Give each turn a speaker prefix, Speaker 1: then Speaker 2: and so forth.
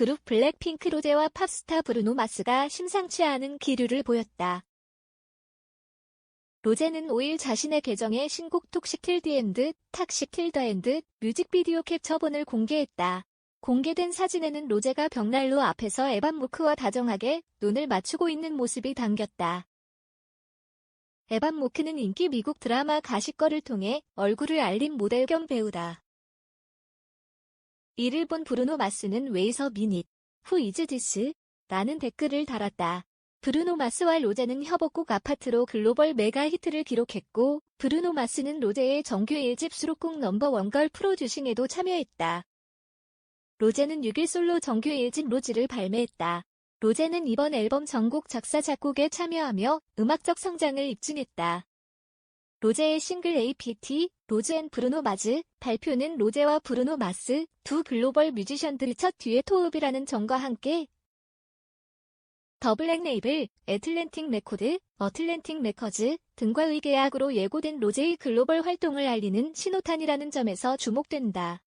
Speaker 1: 그룹 블랙핑크 로제와 팝스타 브루노 마스가 심상치 않은 기류를 보였다. 로제는 5일 자신의 계정에 신곡 엔드, 탁식 틸드 엔드 뮤직비디오 캡처본을 공개했다. 공개된 사진에는 로제가 벽난로 앞에서 에반 모크와 다정하게 눈을 맞추고 있는 모습이 담겼다. 에반 모크는 인기 미국 드라마 가시거를 통해 얼굴을 알린 모델 겸 배우다. 이를 본 브루노 마스는 웨이서 미닛, 후 이즈 디스? 라는 댓글을 달았다. 브루노 마스와 로제는 협업곡 아파트로 글로벌 메가 히트를 기록했고, 브루노 마스는 로제의 정규 1집 수록곡 넘버원 걸 프로듀싱에도 참여했다. 로제는 6일 솔로 정규 1집 로즈를 발매했다. 로제는 이번 앨범 전곡 작사 작곡에 참여하며 음악적 성장을 입증했다. 로제의 싱글 APT, 로즈 앤 브루노 마즈, 발표는 로제와 브루노 마스, 두 글로벌 뮤지션들의 첫 듀엣 호흡이라는 점과 함께 더 블랙 네이블, 애틀랜틱 레코드, 어틀랜틱 레커즈 등과의 계약으로 예고된 로제의 글로벌 활동을 알리는 신호탄이라는 점에서 주목된다.